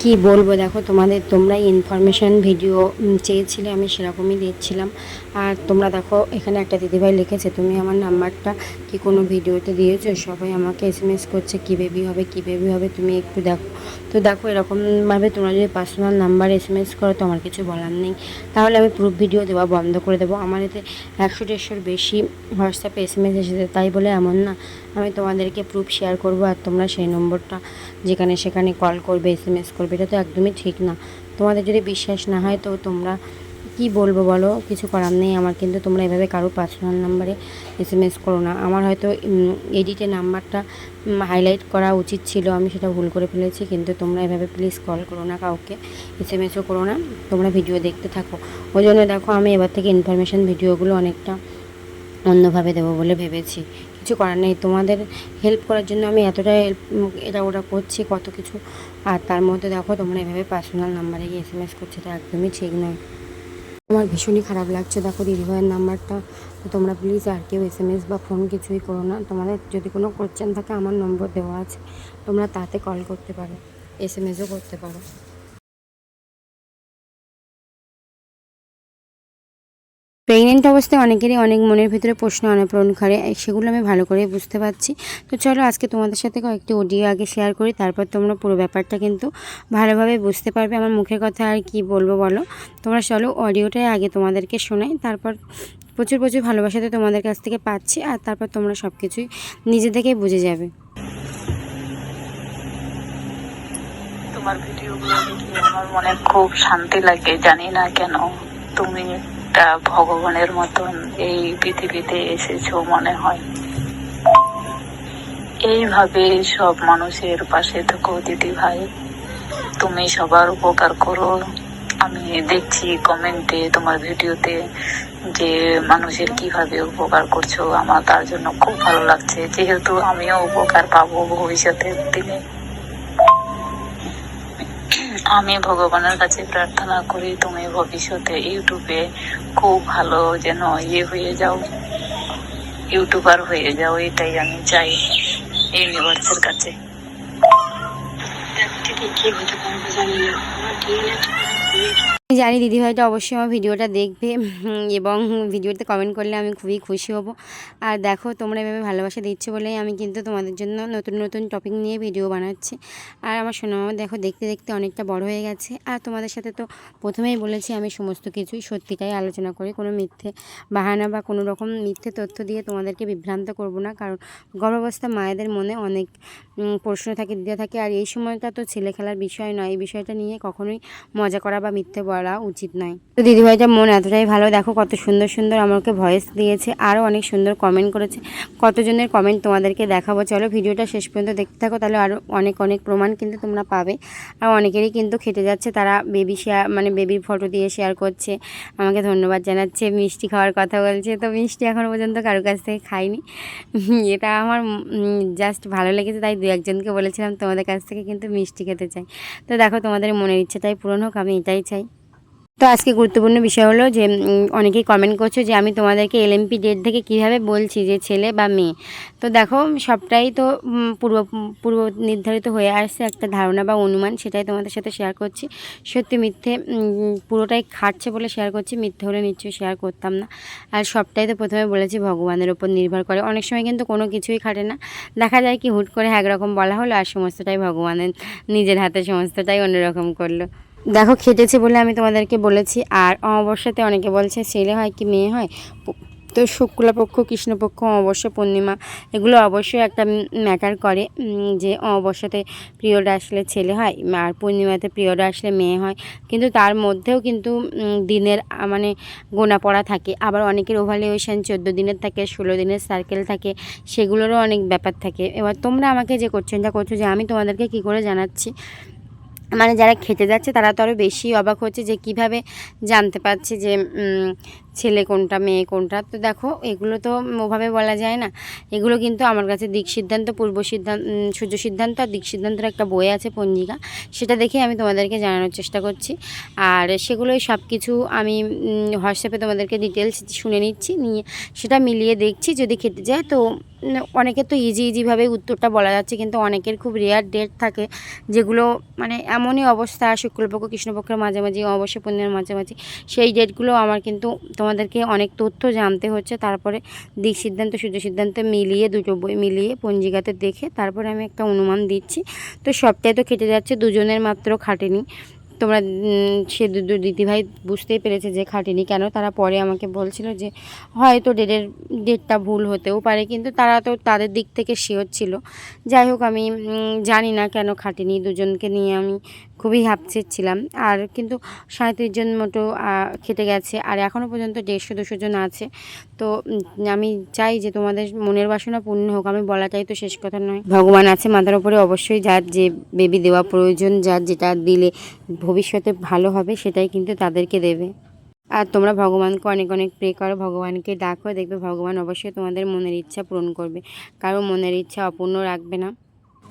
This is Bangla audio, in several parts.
কি বলব? দেখো, তোমাদের তোমরা ইনফরমেশান ভিডিও চেয়েছিলে, আমি সেরকমই দিচ্ছিলাম। আর তোমরা দেখো, এখানে একটা দিদিভাই লিখেছে, তুমি আমার নাম্বারটা কি কোনো ভিডিওতে দিয়েছ? সবাই আমাকে এস করছে, কী বেবি হবে, কী বেবি হবে, তুমি একটু দেখো। তো দেখো, এরকমভাবে তোমরা যদি personal number S M S করো, তো আমার কিছু বলার নেই। তাহলে আমি প্রুফ ভিডিও দেওয়া বন্ধ করে দেবো। আমার এতে একশো দেড়শোর বেশি হোয়াটসঅ্যাপে এস এম এস এসেছে, তাই বলে এমন না। আমি তোমাদেরকে প্রুফ শেয়ার করব, আর তোমরা সেই নম্বরটা যেখানে সেখানে কল করবে এস এম এস করবে, এটা তো একদমই ঠিক না। তোমাদের যদি বিশ্বাস না হয়, তো তোমরা কি বলব বলো? কিছু করার নেই আমার, কিন্তু তোমরা এভাবে কারও পার্সোনাল নাম্বারে এস এম এস করো না। আমার হয়তো এডিটে নাম্বারটা হাইলাইট করা উচিত ছিল, আমি সেটা ভুল করে ফেলেছি, কিন্তু তোমরা এভাবে প্লিজ কল করো না কাউকে এস এম এসও করো না, তোমরা ভিডিও দেখতে থাকো। ওই জন্য দেখো, আমি এবার থেকে ইনফরমেশান ভিডিওগুলো অনেকটা অন্যভাবে দেবো বলে ভেবেছি। কিছু করার নেই। তোমাদের হেল্প করার জন্য আমি এতটা হেল্প এটা ওটা করছি, কত কিছু, আর তার মধ্যে দেখো, তোমরা এভাবে পার্সোনাল নাম্বারে গিয়ে এস এম এস করছে, এটা একদমই ঠিক নয়। আমার ভীষণই খারাপ লাগছে। দেখো দিদিভাইয়ের নাম্বারটা। তোমরা প্লিজ আর কেউ এস এম এস বা ফোন কিছুই করো না। তোমাদের যদি কোনো কোশ্চেন থাকে, আমার নম্বর দেওয়া আছে। তোমরা তাতে কল করতে পারো। এস এম এসও করতে পারো। প্রেগনেন্ট অবস্থায় অনেকেরই অনেক মনের ভিতরে প্রশ্ন অনাপূরণ করে সেগুলো আমি ভালো করে বুঝতে পারছি। তো চলো আজকে তোমাদের সাথে কয়েকটি অডিও আগে শেয়ার করি, তারপর তোমরা পুরো ব্যাপারটা কিন্তু ভালোভাবে বুঝতে পারবে। আমার মুখের কথা আর কি বলব বলো? তোমরা চলো অডিওটাই আগে তোমাদেরকে শোনাই, তারপর প্রচুর প্রচুর ভালোবাসাতে তোমাদের কাছ থেকে পাচ্ছি, আর তারপর তোমরা সব কিছুই নিজে থেকেই বুঝে যাবে। তোমার ভিডিওগুলো দেখে আমার মনে খুব শান্তি লাগে, জানি না কেন তুমি একটা ভগবানের মতন এই পৃথিবীতে এসেছ মনে হয়। এইভাবে সব মানুষের পাশে থেকো, দিদি ভাই। তুমি সবার উপকার করো। আমি দেখছি কমেন্টে, তোমার ভিডিওতে যে মানুষের কীভাবে উপকার করছ, আমার তার জন্য খুব ভালো লাগছে। যেহেতু আমিও উপকার পাবো ভবিষ্যতের দিনে। আমি ভগবানের কাছে প্রার্থনা করি, তুমি ভবিষ্যতে ইউটিউবে খুব ভালো যেন ইয়ে হয়ে যাও, ইউটিউবার হয়ে যাও, এটাই আমি চাই ইউনিভার্সের কাছে। কি হতে জানি না জানি দিদিভাইটা অবশ্যই আমার ভিডিওটা দেখবে এবং ভিডিওতে কমেন্ট করলে আমি খুবই খুশি হব। আর দেখো, তোমরা এভাবে ভালোবাসা দিচ্ছ বলেই আমি কিন্তু তোমাদের জন্য নতুন নতুন টপিক নিয়ে ভিডিও বানাচ্ছি। আর আমার সোনামা দেখো, দেখতে দেখতে অনেকটা বড় হয়ে গেছে। আর তোমাদের সাথে তো প্রথমেই বলেছি, আমি সমস্ত কিছুই সত্যিটাই আলোচনা করি কোনো মিথ্যে বাহানা বা কোনো রকম মিথ্যে তথ্য দিয়ে তোমাদেরকে বিভ্রান্ত করব না। কারণ গর্ভাবস্থা মায়েদের মনে অনেক প্রশ্ন থাকে দিতে থাকে। আর এই সময়টা তো ছেলে খেলার বিষয় নয়। এই বিষয়টা নিয়ে কখনোই মজা করা বা মিথ্যে বলা উচিত নয়। তো দিদিভাইটার মন এতটাই ভালো, দেখো কত সুন্দর সুন্দর আমাকে ভয়েস দিয়েছে আরও অনেক সুন্দর কমেন্ট করেছে। কতজনের কমেন্ট তোমাদেরকে দেখাবো? চলো ভিডিওটা শেষ পর্যন্ত দেখতে থাকো, তাহলে আরও অনেক অনেক প্রমাণ কিন্তু তোমরা পাবে। আর অনেকেরই কিন্তু খেটে যাচ্ছে, তারা বেবি শেয়ার মানে বেবির ফটো দিয়ে শেয়ার করছে। আমাকে ধন্যবাদ জানাচ্ছে, মিষ্টি খাওয়ার কথা বলছে। তো মিষ্টি এখনও পর্যন্ত কারও কাছ থেকে খাইনি। এটা আমার জাস্ট ভালো লেগেছে, তাই দু একজনকে বলেছিলাম তোমাদের কাছ থেকে কিন্তু মিষ্টি খেতে চাই। তো দেখো তোমাদের মনের ইচ্ছাটাই পূরণ হোক, আমি এটাই চাই। তো আজকে গুরুত্বপূর্ণ বিষয় হলো যে অনেকেই কমেন্ট করছ যে, আমি তোমাদেরকে এলএমপি ডেট থেকে কীভাবে বলছি যে, ছেলে বা মেয়ে? তো দেখো, সবটাই তো পূর্ব পূর্ব নির্ধারিত হয়ে আসছে একটা ধারণা বা অনুমান, সেটাই তোমাদের সাথে শেয়ার করছি। সত্যি মিথ্যে পুরোটাই খাটছে বলে শেয়ার করছি, মিথ্যে হলে নিশ্চয়ই শেয়ার করতাম না। আর সবটাই তো প্রথমে বলেছি, ভগবানের ওপর নির্ভর করে। অনেক সময় কিন্তু কোনো কিছুই খাটে না। দেখা যায় কি হুট করে একরকম বলা হলো, আর সমস্তটাই ভগবানের নিজের হাতে, সমস্তটাই অন্যরকম করল। দেখো, খেটেছে বলে আমি তোমাদেরকে বলেছি। আর অমাবস্যাতে অনেকে বলছে, ছেলে হয় কি মেয়ে হয়? তো শুক্লপক্ষ, কৃষ্ণপক্ষ, অমাবস্যা, পূর্ণিমা, এগুলো অবশ্যই একটা ম্যাটার করে যে অমাবস্যাতে পিরিয়ড আসলে ছেলে হয় আর পূর্ণিমাতে পিরিয়ড আসলে মেয়ে হয়। কিন্তু তার মধ্যেও কিন্তু দিনের মানে গোনা পড়া থাকে। আবার অনেকের ওভালিউশন চোদ্দ দিনের থাকে, ষোলো দিনের সার্কেল থাকে, সেগুলোরও অনেক ব্যাপার থাকে। এবার তোমরা আমাকে যে কোশ্চেনটা করছ, যে আমি তোমাদেরকে কী করে জানাচ্ছি মানে যারা খেতে যাচ্ছে, তারা তো আরও বেশি অবাক হচ্ছে যে কীভাবে জানতে পারছে যে ছেলে কোনটা, মেয়ে কোনটা। তো দেখো, এগুলো তো ওভাবে বলা যায় না। এগুলো কিন্তু আমার কাছে দিক সিদ্ধান্ত, পূর্ব সিদ্ধান্ত সূর্য সিদ্ধান্ত আর দিক সিদ্ধান্তের একটা বই আছে পঞ্জিকা। সেটা দেখে আমি তোমাদেরকে জানানোর চেষ্টা করছি। আর সেগুলোই সব কিছু আমি হোয়াটসঅ্যাপে তোমাদেরকে ডিটেলস শুনে নিচ্ছি। নিয়ে সেটা মিলিয়ে দেখছি। যদি খেতে যায় তো অনেকের তো ইজি ইজিভাবে উত্তরটা বলা যাচ্ছে, কিন্তু অনেকের খুব রেয়ার ডেট থাকে, যেগুলো মানে এমনই অবস্থা, শুক্লপক্ষ, কৃষ্ণপক্ষের মাঝামাঝি, অবশ্য পূর্ণিমার মাঝামাঝি, সেই ডেটগুলো আমার কিন্তু তোমাদেরকে অনেক তথ্য জানতে হচ্ছে, তারপরে দিক সিদ্ধান্ত, সূর্য সিদ্ধান্ত মিলিয়ে, দুটো বই মিলিয়ে পঞ্জিকাতে দেখে, তারপরে আমি একটা অনুমান দিচ্ছি। তো সবটাই তো খেটে যাচ্ছে, দুজনের মাত্র খাটেনি। তোমরা সে দিদিভাই বুঝতেই পেরেছে যে খাটেনি কেন। তারা পরে আমাকে বলছিল যে হয়তো ডেটের, ডেটটা ভুল হতেও পারে, কিন্তু তারা তো তাদের দিক থেকে শিওর ছিল। যাই হোক, আমি জানি না কেন খাটেনি, দুজনকে নিয়ে আমি খুবই হ্যাপসেট ছিলাম। আর কিন্তু সাঁত্রিশ জন মতো খেটে গেছে, আর এখনও পর্যন্ত দেড়শো, দুশো জন আছে। তো আমি চাই যে তোমাদের মনের বাসনা পূর্ণ হোক, আমি বলাটাই তো শেষ কথা নয়। ভগবান আছে মাথার উপরে, অবশ্যই যার যে বেবি দেওয়া প্রয়োজন, যার যেটা দিলে ভবিষ্যতে ভালো হবে সেটাই কিন্তু তাদেরকে দেবে। আর তোমরা ভগবানকে অনেক অনেক প্রে করো, ভগবানকে ডাকো, দেখবে ভগবান অবশ্যই তোমাদের মনের ইচ্ছা পূরণ করবে। কারও মনের ইচ্ছা অপূর্ণ রাখবে না।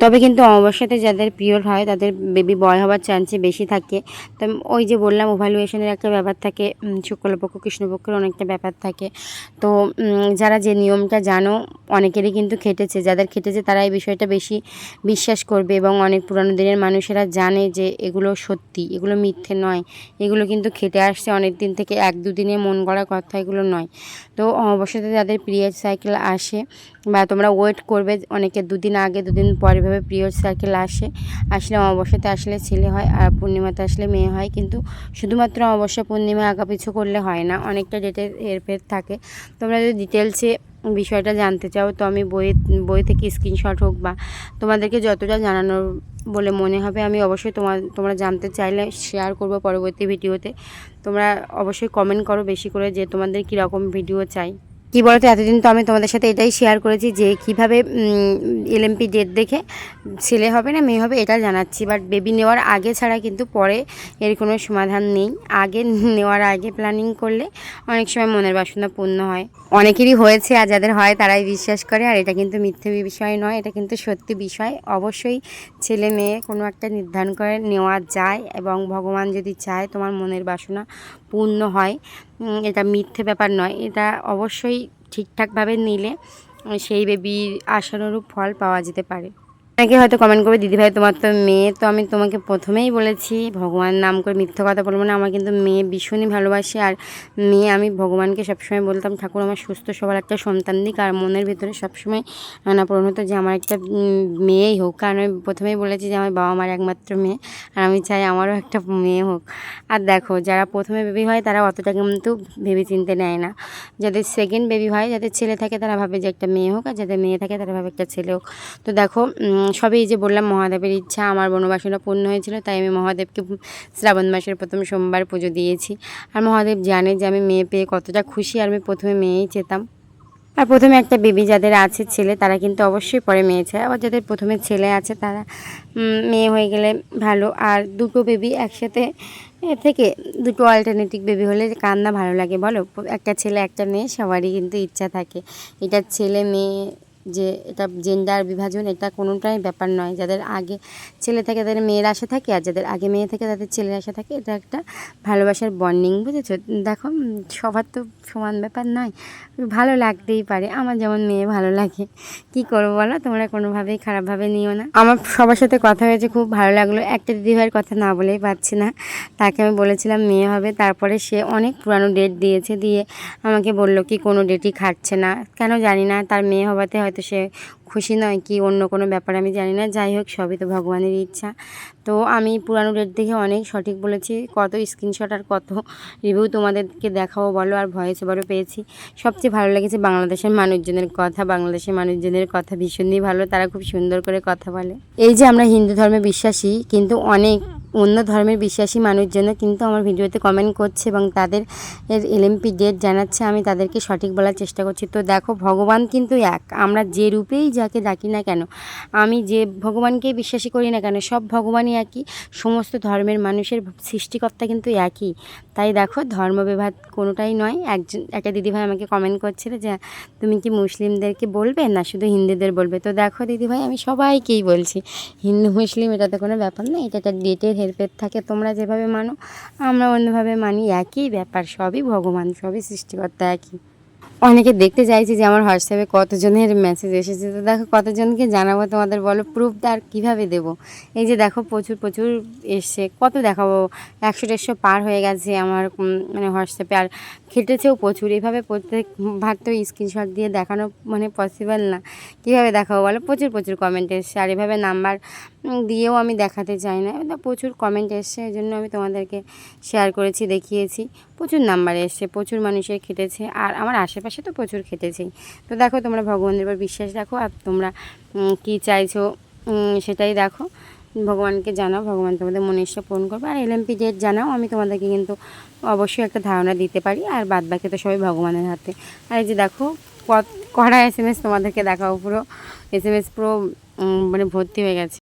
তবে কিন্তু অমাবস্যাতে যাদের পিরিয়ড হয়, তাদের বেবি বয় হওয়ার চান্সে বেশি থাকে। তো ওই যে বললাম ওভ্যালুয়েশনের একটা ব্যাপার থাকে শুক্লপক্ষ, কৃষ্ণপক্ষের অনেকটা ব্যাপার থাকে। তো যারা যে নিয়মটা জানো, অনেকেরই কিন্তু খেটেছে। যাদের খেটেছে তারা এই বিষয়টা বেশি বিশ্বাস করবে এবং অনেক পুরানো দিনের মানুষেরা জানে যে এগুলো সত্যি, এগুলো মিথ্যে নয়। এগুলো কিন্তু খেটে আসছে অনেক দিন থেকে, এক দুদিনে মন গড়া কথা এগুলো নয়। তো অবশ্যই যাদের পিরিয়ড সাইকেল আসে বা তোমরা ওয়েট করবে অনেকে দুদিন আগে, দুদিন পরে ভাবে পিরিয়ড সার্কেল আসে। আসলে অমাবস্যাতে আসলে ছেলে হয় আর পূর্ণিমাতে আসলে মেয়ে হয়। কিন্তু শুধুমাত্র অমাবস্যা, পূর্ণিমা আগাপিছু করলে হয় না। অনেকটা ডেটের হেরফের থাকে। তোমরা যদি ডিটেলসে বিষয়টা জানতে চাও, তো আমি বই বই থেকে স্ক্রিনশট হোক বা তোমাদেরকে যতটা জানানোর বলে মনে হবে, আমি অবশ্যই তোমার তোমরা জানতে চাইলে শেয়ার করব পরবর্তী ভিডিওতে। তোমরা অবশ্যই কমেন্ট করো বেশি করে যে তোমাদের কীরকম ভিডিও চাই। কি বলতো, এতদিন তো আমি তোমাদের সাথে এটাই শেয়ার করেছি যে কীভাবে এলএমপি ডেট দেখে ছেলে হবে না মেয়ে হবে এটা জানাচ্ছি। বাট বেবি নেওয়ার আগে ছাড়া কিন্তু পরে এর কোনো সমাধান নেই। আগে নেওয়ার আগে প্ল্যানিং করলে অনেক সময় মনের বাসনা পূর্ণ হয়। অনেকেরই হয়েছে আর যাদের হয় তারাই বিশ্বাস করে, আর এটা কিন্তু মিথ্যে বিষয় নয়, এটা কিন্তু সত্যি বিষয়। অবশ্যই ছেলে মেয়ে কোনো একটা নির্ধারণ করে নেওয়া যায় এবং ভগবান যদি চায় তোমার মনের বাসনা পূর্ণ হয়। এটা মিথ্যে ব্যাপার নয়। এটা অবশ্যই ঠিকঠাকভাবে নিলে সেই বেবির আশানুরূপ ফল পাওয়া যেতে পারে। অনেকে হয়তো কমেন্ট করবে, দিদিভাই, তোমার তো মেয়ে, তো আমি তোমাকে প্রথমেই বলেছি ভগবান নাম করে মিথ্যা কথা বলব না। আমার কিন্তু মেয়ে ভীষণই ভালোবাসি আর মেয়ে আমি ভগবানকে সবসময় বলতাম, ঠাকুর আমার সুস্থ সবার একটা সন্তান দিক। আর মনের ভিতরে সবসময় নানা পূরণ হতো যে, আমার একটা মেয়েই হোক। কারণ আমি প্রথমেই বলেছি যে, আমার বাবা মার একমাত্র মেয়ে। আর আমি চাই আমারও একটা মেয়ে হোক। আর দেখো, যারা প্রথমে বেবি হয়, তারা অতটা কিন্তু ভেবে চিনতে নেয় না। যাদের সেকেন্ড বেবি হয়, যাদের ছেলে থাকে, তারা ভাবে যে, একটা মেয়ে হোক, আর যাদের মেয়ে থাকে, তারা ভাবে একটা ছেলে হোক। তো দেখো সবই যে বললাম, মহাদেবের ইচ্ছা আমার বনবাসনা পূর্ণ হয়েছিল, তাই আমি মহাদেবকে শ্রাবণ মাসের প্রথম সোমবার পুজো দিয়েছি। আর মহাদেব জানে যে আমি মেয়ে পেয়ে কতটা খুশি, আর আমি প্রথমে মেয়েই চেতাম। আর প্রথমে একটা বেবি যাদের আছে ছেলে, তারা কিন্তু অবশ্যই পরে মেয়ে চায়। আবার যাদের প্রথমে ছেলে আছে, তারা মেয়ে হয়ে গেলে ভালো। আর দুটো বেবি একসাথে থেকে দুটো অল্টারনেটিভ বেবি হলে কান্না ভালো লাগে, বলো? একটা ছেলে, একটা মেয়ে, সবারই কিন্তু ইচ্ছা থাকে। এটা ছেলে, মেয়ে যে এটা জেন্ডার বিভাজন, এটা কোনোটাই ব্যাপার নয়। যাদের আগে ছেলে থাকে তাদের মেয়ের আশা থাকে, আর যাদের আগে মেয়ে থাকে তাদের ছেলের আশা থাকে, এটা একটা ভালোবাসার বন্ডিং বুঝেছ? দেখো সবার তো সমান ব্যাপার নয়। ভালো লাগতেই পারে। আমার যেমন মেয়ে ভালো লাগে। কি করব বলো? তোমরা কোনোভাবেই খারাপভাবে নিও না। আমার সবার সাথে কথা হয়েছে, খুব ভালো লাগল। একটা দিদিভাইয়ের কথা না বলেই পারছি না। তাকে আমি বলেছিলাম, মেয়ে হবে। তারপরে সে অনেক পুরানো ডেট দিয়েছে, দিয়ে আমাকে বলল কি, কোনো ডেটই খাটছে না। কেন জানি না, তার মেয়ে হওয়াতে হয়তো সে খুশি নয় কি অন্য কোনো ব্যাপার আমি জানি না। যাই হোক, সবই তো ভগবানের ইচ্ছা। তো আমি পুরানো ডেট দেখে অনেক সঠিক বলেছি। কত স্ক্রিনশট আর কত রিভিউ তোমাদেরকে দেখাবো বলো আর ভয়েস ওভারও পেয়েছি। সবচেয়ে ভালো লেগেছে বাংলাদেশের মানুষজনের কথা, বাংলাদেশের মানুষজনের কথা ভীষণই ভালো। তারা খুব সুন্দর করে কথা বলে। এই যে আমরা হিন্দু ধর্মে বিশ্বাসী, কিন্তু অনেক অন্য ধর্মের বিশ্বাসী মানুষজন কিন্তু আমার ভিডিওতে কমেন্ট করছে এবং তাদের এর এলএমপি ডেট জানাচ্ছে। আমি তাদেরকে সঠিক বলার চেষ্টা করছি। তো দেখো, ভগবান কিন্তু এক। আমরা যে রূপেই যাকে ডাকি না কেন, আমি যে ভগবানকেই বিশ্বাসী করি না কেন, সব ভগবানই একই, সমস্ত ধর্মের মানুষের সৃষ্টিকর্তা কিন্তু একই। তাই দেখো ধর্মবিভাদ কোনোটাই নয়। একজন, একটা দিদিভাই আমাকে কমেন্ট করছিল যে, তুমি কি মুসলিমদেরকে বলবে না শুধু হিন্দুদের বলবে? তো দেখো দিদিভাই, আমি সবাইকেই বলছি, হিন্দু, মুসলিম, এটা তো কোনো ব্যাপার না, এটা একটা ডেটের হেরফের থাকে, তোমরা যেভাবে মানো, আমরা অন্যভাবে মানি, একই ব্যাপার, সবই ভগবান, সবই সৃষ্টিকর্তা একই। অনেকে দেখতে চাইছি যে আমার হোয়াটসঅ্যাপে কতজনের মেসেজ এসেছে। তো দেখো কতজনকে জানাব তোমাদের বলো প্রুফ আর কীভাবে দেবো? এই যে দেখো প্রচুর প্রচুর এসছে, কত দেখাবো? একশো দেড়শো পার হয়ে গেছে আমার মানে হোয়াটসঅ্যাপে আর খেটেছেও প্রচুর, এইভাবে প্রত্যেকবার তো স্ক্রিনশট দিয়ে দেখানো মানে পসিবল না। কীভাবে দেখাবো বলো? প্রচুর প্রচুর কমেন্ট এসছে। আর এভাবে নাম্বার দিয়েও আমি দেখাতে চাই না। প্রচুর কমেন্ট এসছে, এই জন্য আমি তোমাদেরকে শেয়ার করেছি, দেখিয়েছি। প্রচুর নাম্বার এসছে, প্রচুর মানুষের খেটেছে। আর আমার আশেপাশে তো প্রচুর খেটেছেই তো দেখো তোমরা ভগবানের উপর বিশ্বাস রাখো আর তোমরা কী চাইছো সেটাই দেখো। ভগবানকে জানাও, ভগবান তোমাদের মনে ইচ্ছা পূরণ করবে। আর এলএমপি ডেট জানাও, আমি তোমাদেরকে কিন্তু অবশ্যই একটা ধারণা দিতে পারি। আর বাদ বাকি তো সবাই ভগবানের হাতে। আর এই যে দেখো কড়া এস এম এস তোমাদেরকে দেখাও পুরো। এস এম এস পুরো মানে ভর্তি হয়ে গেছে।